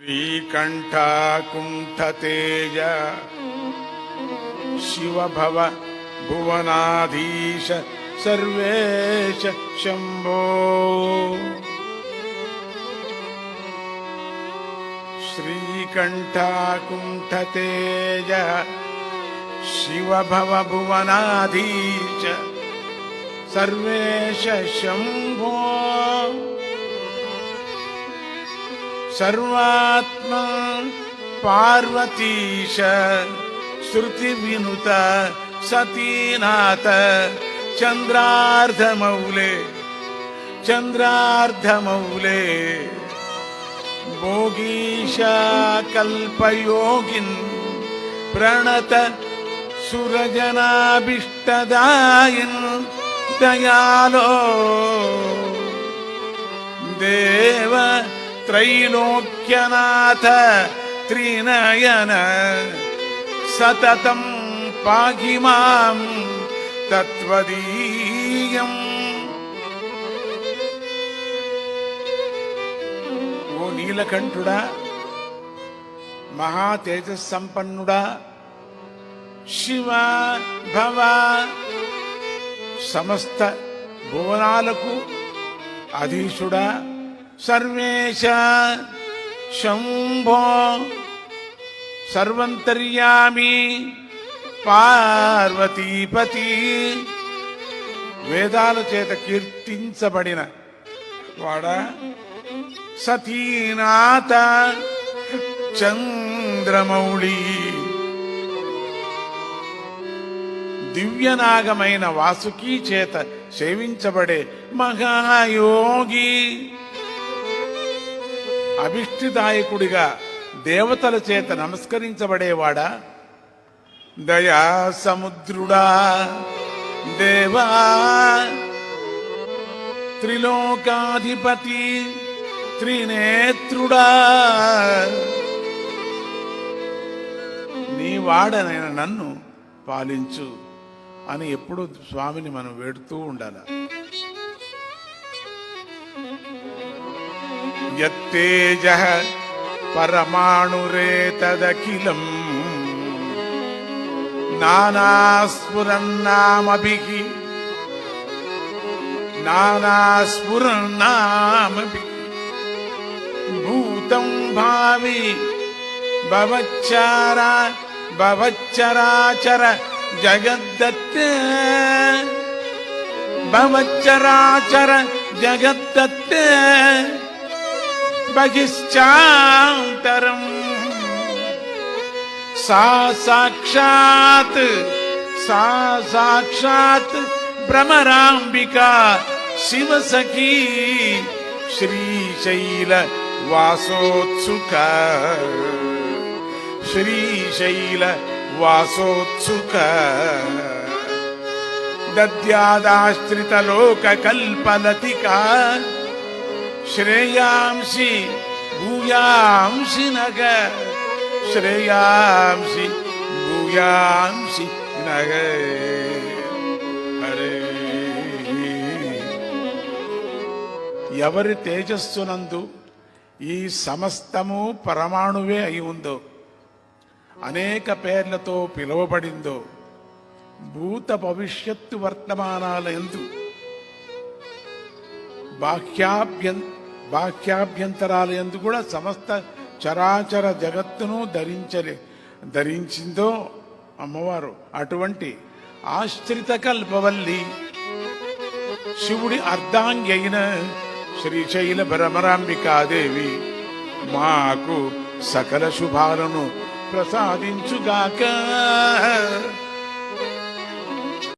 श्रीकण्ठाकुण्ठतेज शिवभव भुवनाधीश सर्वेश शम्भो। श्रीकण्ठाकुम्ठतेज शिवभव भुवनाधीश सर्वेश शम्भो। सर्वात्मा पार्वतीश श्रुतिविनुत सतीनाथ चन्द्रार्धमौले चन्द्रार्धमौले। भोगीशाकल्पयोगिन् प्रणत सुरजनाभिष्टदायिन् दयालो। देव దేవ త్రైలోక్యనాథ త్రినయన సతతం పాగి మాం తత్వదీయం ఓ నీలకంఠుడా మహా తేజస్సంపన్నుడా శివ భవ సమస్త భువనాలకు అధీశుడా సర్వేశ శంభో సర్వంతర్యామి పార్వతీపతి. వేదాల చేత కీర్తించబడిన వాడా సతీనాథ చంద్రమౌళి. దివ్యనాగమైన వాసుకి చేత సేవించబడే మహాయోగి. అభిష్టిదాయకుడిగా దేవతల చేత నమస్కరించబడేవాడా? దయా సముద్రుడా దేవా త్రిలోకాధిపతి త్రినేత్రుడా. నీ వాడనైన నన్ను పాలించు అని ఎప్పుడు స్వామిని మనం వేడుతూ ఉండాలి. यत्तेजः परमाणुरेतदखिलम् नानास्फुरन्नामभिः नानास्फुरन्नामपि भूतम् भवच्चारा भवच्चराचर जगद्दत्त भवच्चराचर जगद्दत्त बहिश्चान्तरम् सा साक्षात् सा साक्षात् भ्रमराम्बिका शिवसखी श्रीशैल वासोत्सुक श्रीशैल वासोत्सुक दद्यादाश्रितलोकल्पलतिका శ్రేయాంసి భూయాంసి నగ శ్రేయాంసి భూయాంసి నగ హరే ఎవరి తేజస్సునందు ఈ సమస్తము పరమాణువే అయి ఉందో అనేక పేర్లతో పిలువబడిందో భూత భవిష్యత్తు వర్తమానాల ఎందు బాహ్యాభ్యంత బాహ్యాభ్యంతరాల ఎందు కూడా సమస్త చరాచర జగత్తును ధరించలే ధరించిందో అమ్మవారు. అటువంటి ఆశ్రిత కల్పవల్లి శివుడి అర్ధాంగి అయిన శ్రీశైల భ్రమరాంబికాదేవి మాకు సకల శుభాలను ప్రసాదించుగాక.